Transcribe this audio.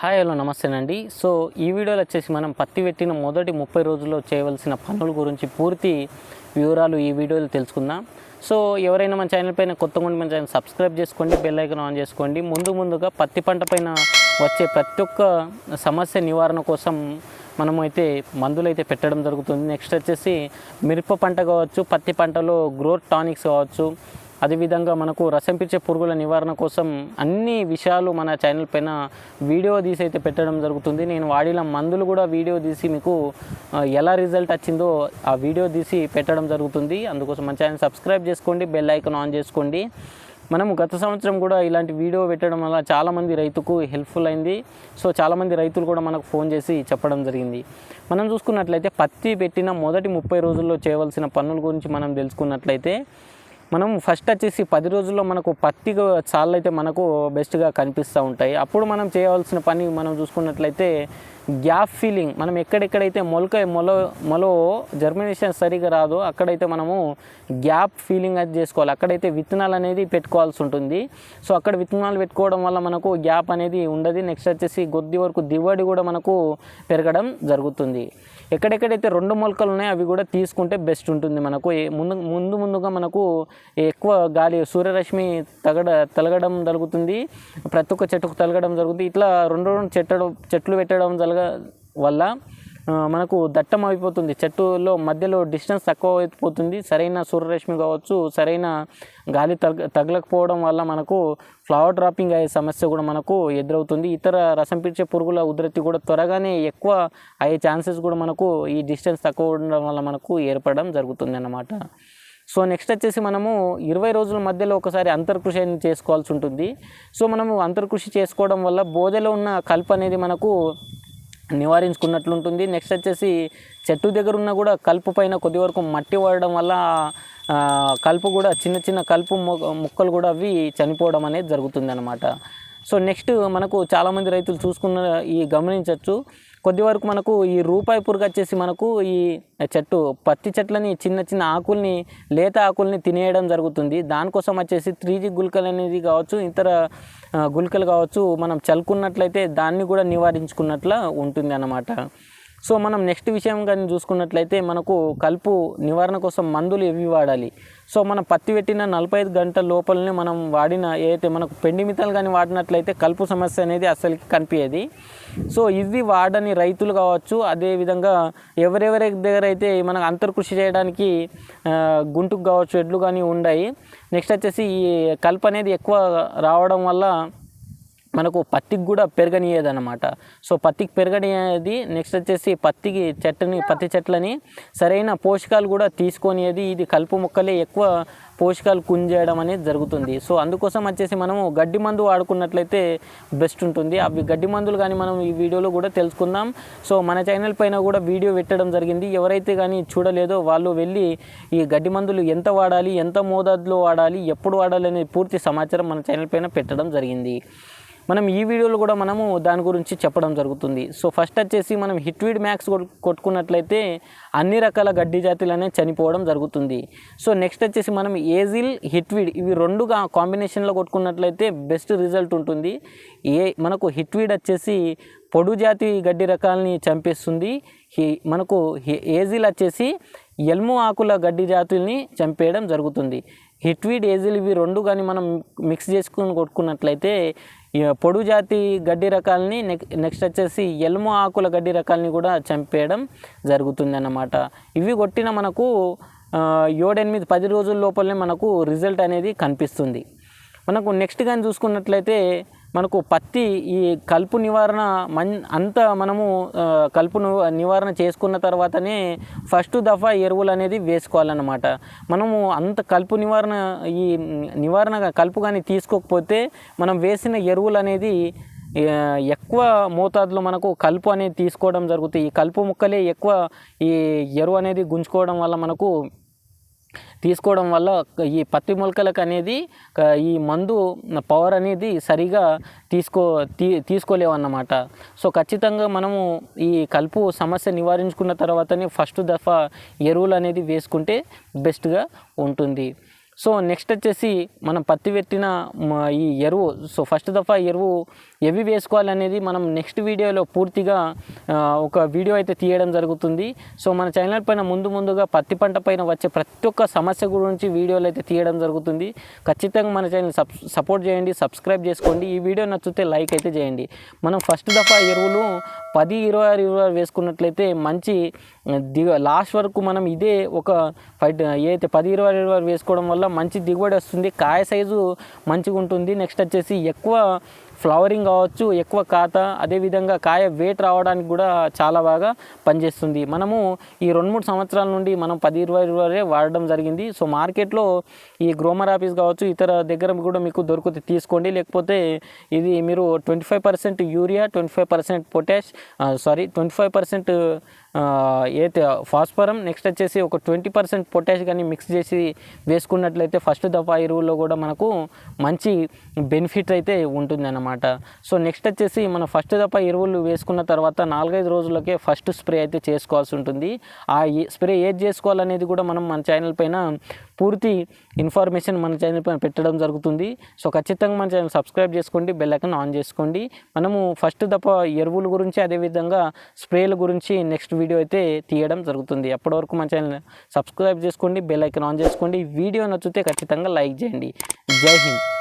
Hi hello నమస్తేనండి. So ఈ వీడియోలో వచ్చేసి మనం పత్తి పెట్టిన మొదటి ముప్పై రోజుల్లో చేయవలసిన పనుల గురించి పూర్తి వివరాలు ఈ వీడియోలో తెలుసుకుందాం. సో ఎవరైనా మన ఛానల్ పైన కొత్తగా ఉండి మన ఛానల్ సబ్స్క్రైబ్ చేసుకోండి బెల్ ఐకాన్ ఆన్ చేసుకోండి. ముందు ముందుగా పత్తి పంట పైన వచ్చే ప్రతి ఒక్క సమస్య నివారణ కోసం మనమైతే మందులు అయితే పెట్టడం జరుగుతుంది. నెక్స్ట్ వచ్చేసి మిరప పంట కావచ్చు పత్తి పంటలో గ్రోత్ టానిక్స్ కావచ్చు అదేవిధంగా మనకు రసం పిచ్చే పురుగుల నివారణ కోసం అన్ని విషయాలు మన ఛానల్ పైన వీడియో తీసి అయితే పెట్టడం జరుగుతుంది. నేను వాడిన మందులు కూడా వీడియో తీసి మీకు ఎలా రిజల్ట్ వచ్చిందో ఆ వీడియో తీసి పెట్టడం జరుగుతుంది. అందుకోసం మన ఛానల్ సబ్స్క్రైబ్ చేసుకోండి బెల్ ఐకాన్ ఆన్ చేసుకోండి. మనం గత సంవత్సరం కూడా ఇలాంటి వీడియో పెట్టడం వల్ల చాలామంది రైతుకు హెల్ప్ఫుల్ అయింది. సో చాలామంది రైతులు కూడా మనకు ఫోన్ చేసి చెప్పడం జరిగింది. మనం చూసుకున్నట్లయితే పత్తి పెట్టిన మొదటి ముప్పై రోజుల్లో చేయవలసిన పనుల గురించి మనం తెలుసుకున్నట్లయితే మనం ఫస్ట్ వచ్చేసి పది రోజుల్లో మనకు పత్తి చాళ్ళు అయితే మనకు బెస్ట్గా కనిపిస్తూ ఉంటాయి. అప్పుడు మనం చేయవలసిన పని మనం చూసుకున్నట్లయితే గ్యాప్ ఫీలింగ్. మనం ఎక్కడెక్కడైతే మొలక మొల మొలో జర్మినేషన్ సరిగా రాదో అక్కడైతే మనము గ్యాప్ ఫీలింగ్ అది చేసుకోవాలి. అక్కడైతే విత్తనాలు అనేది పెట్టుకోవాల్సి ఉంటుంది. సో అక్కడ విత్తనాలు పెట్టుకోవడం వల్ల మనకు గ్యాప్ అనేది ఉండదు. నెక్స్ట్ వచ్చేసి కొద్ది వరకు దిగుబడి కూడా మనకు పెరగడం జరుగుతుంది. ఎక్కడెక్కడైతే రెండు మొలకలు ఉన్నాయో అవి కూడా తీసుకుంటే బెస్ట్ ఉంటుంది మనకు. ఏ- ముందు ముందు ముందుగా మనకు ఎక్కువ గాలి సూర్యరశ్మి తగడ తలగడం జరుగుతుంది. ప్రతి ఒక్క చెట్టుకు తలగడం జరుగుతుంది. ఇట్లా రెండు రెండు చెట్టు చెట్లు పెట్టడం జరగ వల్ల మనకు దట్టం అయిపోతుంది. చెట్టులో మధ్యలో డిస్టెన్స్ తక్కువ అయిపోతుంది. సరైన సూర్యరశ్మి కావచ్చు సరైన గాలి తగ తగలకపోవడం వల్ల మనకు ఫ్లవర్ డ్రాపింగ్ అయ్యే సమస్య కూడా మనకు ఎదురవుతుంది. ఇతర రసం పీల్చే పురుగుల ఉధృతి కూడా త్వరగానే ఎక్కువ అయ్యే ఛాన్సెస్ కూడా మనకు ఈ డిస్టెన్స్ తక్కువ ఉండడం వల్ల మనకు ఏర్పడడం జరుగుతుంది అన్నమాట సో నెక్స్ట్ వచ్చేసి మనము ఇరవై రోజుల మధ్యలో ఒకసారి అంతర్కృషి అనేది చేసుకోవాల్సి ఉంటుంది. సో మనము అంతర్కృషి చేసుకోవడం వల్ల బోధలో ఉన్న కలుపు అనేది మనకు నివారించుకున్నట్లుంటుంది. నెక్స్ట్ వచ్చేసి చెట్టు దగ్గర ఉన్న కూడా కలుపు పైన కొద్ది వరకు మట్టి పడడం వల్ల కలుపు కూడా చిన్న చిన్న కలుపు మొక్కలు కూడా అవి చనిపోవడం అనేది జరుగుతుంది అనమాట సో నెక్స్ట్ మనకు చాలామంది రైతులు చూసుకున్న ఈ గమనించవచ్చు కొద్ది వరకు మనకు ఈ రూపాయి పురుగు వచ్చేసి మనకు ఈ చెట్టు పత్తి చెట్లని చిన్న చిన్న ఆకుల్ని లేత ఆకుల్ని తినేయడం జరుగుతుంది. దానికోసం వచ్చేసి త్రీ జీ గుళికలు అనేది కావచ్చు ఇతర గుల్కలు గుళికలు కావచ్చు మనం చల్లుకున్నట్లయితే దాన్ని కూడా నివారించుకున్నట్ల ఉంటుంది అన్నమాట సో మనం నెక్స్ట్ విషయం కానీ చూసుకున్నట్లయితే మనకు కలుపు నివారణ కోసం మందులు ఎవి వాడాలి? సో మనం పత్తి పెట్టిన నలభై ఐదు గంటల లోపలనే మనం వాడిన ఏదైతే మనకు పెండి మితాలు కానీ వాడినట్లయితే కలుపు సమస్య అనేది అసలుకి కనిపించేది సో ఇది వాడని రైతులు కావచ్చు అదేవిధంగా ఎవరెవరి దగ్గర అయితే మనకు అంతర్కృషి చేయడానికి గుంటుకు కావచ్చు ఎడ్లు కానీ ఉన్నాయి నెక్స్ట్ వచ్చేసి ఈ కలుపు అనేది ఎక్కువ రావడం వల్ల మనకు పత్తికి కూడా పెరగనియేది అనమాట సో పత్తికి పెరగనియేది నెక్స్ట్ వచ్చేసి పత్తికి చెట్టుని పత్తి చెట్లని సరైన పోషకాలు కూడా తీసుకొనిది ఇది కలుపు మొక్కలే ఎక్కువ పోషకాలు కుంజేయడం అనేది జరుగుతుంది. సో అందుకోసం వచ్చేసి మనము గడ్డి మందు వాడుకున్నట్లయితే బెస్ట్ ఉంటుంది. అవి గడ్డి మందులు కానీ మనం ఈ వీడియోలో కూడా తెలుసుకుందాం. సో మన ఛానల్ పైన కూడా వీడియో పెట్టడం జరిగింది. ఎవరైతే కానీ చూడలేదో వాళ్ళు వెళ్ళి ఈ గడ్డి మందులు ఎంత వాడాలి ఎంత మోతాదులో వాడాలి ఎప్పుడు వాడాలి అనే పూర్తి సమాచారం మన ఛానల్ పైన పెట్టడం జరిగింది. మనం ఈ వీడియోలో కూడా మనము దాని గురించి చెప్పడం జరుగుతుంది. సో ఫస్ట్ వచ్చేసి మనం హిట్వీడ్ మ్యాక్స్ కొట్టుకున్నట్లయితే అన్ని రకాల గడ్డి జాతులనే చనిపోవడం జరుగుతుంది. సో నెక్స్ట్ వచ్చేసి మనం ఏజిల్ హిట్వీడ్ ఇవి రెండుగా కాంబినేషన్లో కొట్టుకున్నట్లయితే బెస్ట్ రిజల్ట్ ఉంటుంది. ఏ మనకు హిట్వీడ్ వచ్చేసి పొడు జాతి గడ్డి రకాలని చంపేస్తుంది. మనకు హి- ఏజిల్ వచ్చేసి ఎల్ము ఆకుల గడ్డి జాతుల్ని చంపేయడం జరుగుతుంది. హిట్వీడ్ ఏజిల్ ఇవి రెండు కానీ మనం మిక్స్ చేసుకుని కొట్టుకున్నట్లయితే పొడు జాతి గడ్డి రకాలని నెక్స్ట్ వచ్చేసి ఎల్మో ఆకుల గడ్డి రకాలని కూడా చంపేయడం జరుగుతుందన్నమాట. ఇవి కొట్టిన మనకు ఏడెనిమిది పది రోజుల లోపలనే మనకు రిజల్ట్ అనేది కనిపిస్తుంది. మనకు నెక్స్ట్ కానీ చూసుకున్నట్లయితే మనకు పత్తి ఈ కలుపు నివారణ మన్ అంత మనము ఆ, కలుపు నివారణ చేసుకున్న తర్వాతనే ఫస్ట్ దఫా ఎరువులు అనేది వేసుకోవాలన్నమాట. మనము అంత కలుపు నివారణ ఈ నివారణ కలుపు కానీ తీసుకోకపోతే మనం వేసిన ఎరువులు అనేది ఎక్కువ మోతాదులో మనకు కలుపు అనేది తీసుకోవడం జరుగుతుంది. ఈ కలుపు ముక్కలే ఎక్కువ ఈ ఎరువు అనేది గుంజుకోవడం వల్ల మనకు తీసుకోవడం వల్ల ఈ పత్తి మొలకలకు అనేది ఈ మందు పవర్ అనేది సరిగా తీసుకో తీ తీసుకోలేవన్నమాట. సో ఖచ్చితంగా మనము ఈ కలుపు సమస్య నివారించుకున్న తర్వాతనే ఫస్ట్ దఫా ఎరువులు అనేది వేసుకుంటే బెస్ట్గా ఉంటుంది. సో నెక్స్ట్ వచ్చేసి మనం పత్తి పెట్టిన ఈ ఎరువు సో ఫస్ట్ దఫా ఎరువు ఎవి వేసుకోవాలనేది మనం నెక్స్ట్ వీడియోలో పూర్తిగా ఒక వీడియో అయితే తీయడం జరుగుతుంది. సో మన ఛానల్ పైన ముందు ముందుగా పత్తి పంట పైన వచ్చే ప్రతి ఒక్క సమస్య గురించి వీడియోలు అయితే తీయడం జరుగుతుంది. ఖచ్చితంగా మన ఛానల్ సబ్ సపోర్ట్ చేయండి సబ్స్క్రైబ్ చేసుకోండి. ఈ వీడియో నచ్చితే లైక్ అయితే చేయండి. మనం ఫస్ట్ దఫా ఎరువులు పది ఇరవై ఆరు ఇరవై ఆరు వేసుకున్నట్లయితే మంచి దిగ లాస్ట్ వరకు మనం ఇదే ఒక ఫైట్ ఏదైతే పది ఇరవై ఆరు ఇరవై ఆరు వేసుకోవడం వల్ల మంచి దిగుబడి వస్తుంది. కాయ సైజు మంచిగా ఉంటుంది నెక్స్ట్ వచ్చేసి ఎక్కువ ఫ్లవరింగ్ కావచ్చు ఎక్కువ కాత అదేవిధంగా కాయ వెయిట్ రావడానికి కూడా చాలా బాగా పనిచేస్తుంది. మనము ఈ రెండు మూడు సంవత్సరాల నుండి మనం పది ఇరవై ఇరవై వాడడం జరిగింది. సో మార్కెట్లో ఈ గ్రోమర్ ఆఫీస్ కావచ్చు ఇతర దగ్గర కూడా మీకు దొరుకుతుంది. తీసుకోండి. లేకపోతే ఇది మీరు twenty five percent urea twenty five percent potash sorry twenty five percent అయితే ఫాస్ఫరం నెక్స్ట్ వచ్చేసి ఒక ట్వంటీ పర్సెంట్ పొటాష్ కానీ మిక్స్ చేసి వేసుకున్నట్లయితే ఫస్ట్ దఫా ఎరువుల్లో కూడా మనకు మంచి బెనిఫిట్ అయితే ఉంటుంది అన్నమాట సో నెక్స్ట్ వచ్చేసి మన ఫస్ట్ దఫా ఎరువులు వేసుకున్న తర్వాత నాలుగైదు రోజులకే ఫస్ట్ స్ప్రే అయితే చేసుకోవాల్సి ఉంటుంది. ఆ స్ప్రే ఏది చేసుకోవాలనేది కూడా మనం మన ఛానల్ పైన పూర్తి ఇన్ఫర్మేషన్ మన ఛానల్ పైన పెట్టడం జరుగుతుంది. సో ఖచ్చితంగా మన ఛానల్ సబ్స్క్రైబ్ చేసుకోండి బెల్ ఐకన్ ఆన్ చేసుకోండి. మనము ఫస్ట్ దప్ప ఎరువుల గురించి అదేవిధంగా స్ప్రేల గురించి నెక్స్ట్ వీడియో అయితే తీయడం జరుగుతుంది. అప్పటి వరకు మన ఛానల్ సబ్స్క్రైబ్ చేసుకోండి బెల్ ఐకన్ ఆన్ చేసుకోండి. వీడియో నచ్చితే ఖచ్చితంగా లైక్ చేయండి. జై హింద్.